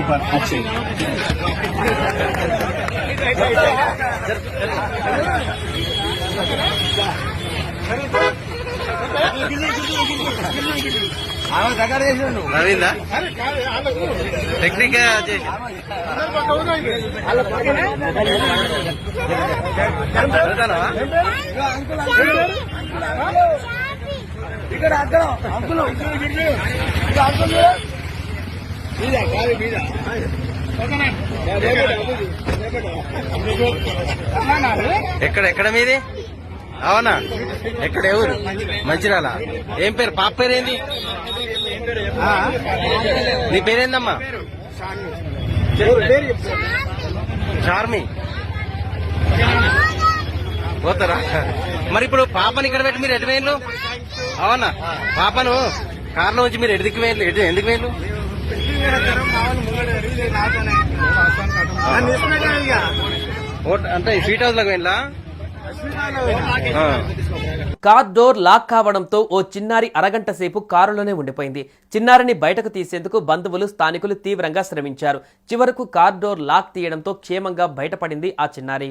Super. Akshay నవీందా technique? ఇక్కడ అక్కడ. Uncle ఇక్కడ అంకులు ఎక్కడ ఎక్కడ మీది? అవునా? ఎక్కడ ఎవరు? మంచిరాల. ఏం పేరు? పాప పేరేంది నీ పేరేందమ్మా? చార్మి. పోతారా? మరి ఇప్పుడు పాపని ఇక్కడ పెట్టి మీరు ఎటు వేయలు అవునా? పాపను కార్లో వచ్చి మీరు ఎడికి వేయలు ఎటు ఎందుకు వేయలు అంటే sweet house car door lock కావడంతో ఓ చిన్నారి అరగంట సేపు కారులోనే ఉండిపోయింది. చిన్నారిని బయటకు తీసేందుకు బంధువులు స్థానికులు తీవ్రంగా శ్రమించారు. చివరకు కార్ డోర్ లాక్ తీయడంతో క్షేమంగా బయటపడింది ఆ చిన్నారి.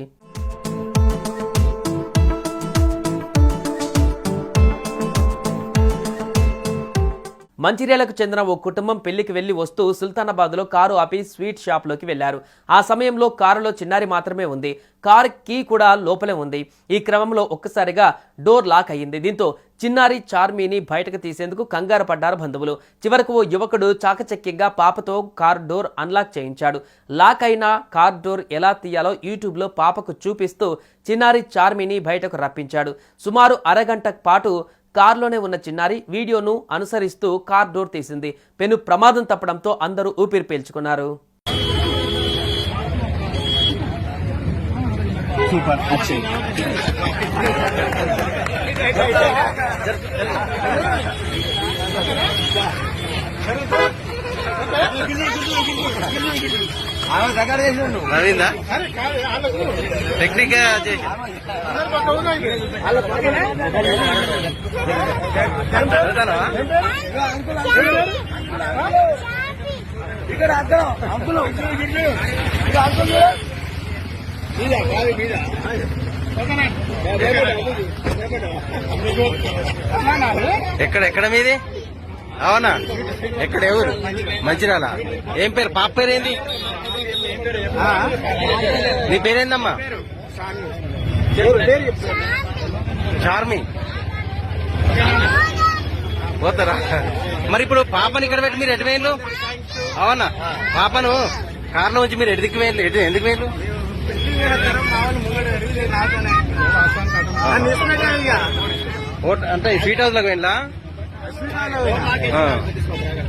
మంచిర్యాలకు చెందిన ఓ కుటుంబం పెళ్ళికి వెళ్ళి వస్తూ సుల్తానాబాద్లో కారు ఆపి స్వీట్ షాప్లోకి వెళ్ళారు. ఆ సమయంలో కారులో చిన్నారి మాత్రమే ఉంది. కారు కీ కూడా లోపలే ఉంది. ఈ క్రమంలో ఒక్కసారిగా డోర్ లాక్ అయ్యింది. దీంతో చిన్నారి చార్మీని బయటకు తీసేందుకు కంగారు పడ్డారు బంధువులు. చివరకు ఓ యువకుడు చాకచక్యంగా పాపతో కార్ డోర్ అన్లాక్ చేయించాడు. లాక్ అయిన కార్ డోర్ ఎలా తీయాలో యూట్యూబ్లో పాపకు చూపిస్తూ చిన్నారి చార్మీని బయటకు రప్పించాడు. సుమారు అరగంట పాటు కారులోనే ఉన్న చిన్నారి వీడియోను అనుసరిస్తూ కార్ డోర్ తీసింది. పెను ప్రమాదం తప్పడంతో అందరూ ఊపిరి పీల్చుకున్నారు. సూపర్. నవీందా టెక్నిక్? ఇక్కడ అక్కడ అంకులు ఇక్కడ అంకులు మీద కాదు మీద. ఎక్కడ? ఎక్కడ మీది? అవునా? ఎక్కడ ఎవరు? మంచిరాల. ఏం పేరు? పాప పేరేంది? నీ పేరేందమ్మా? చార్మి. పోతారా? మరి ఇప్పుడు పాపని ఇక్కడ పెట్టి మీరు ఎటు వేయండు అవునా? పాపను కార్లో వచ్చి మీరు ఎటు వేయండి ఎటు ఎందుకు వేయండు అంటే స్వీట్ హౌస్లోకి వెళ్ళా 我给你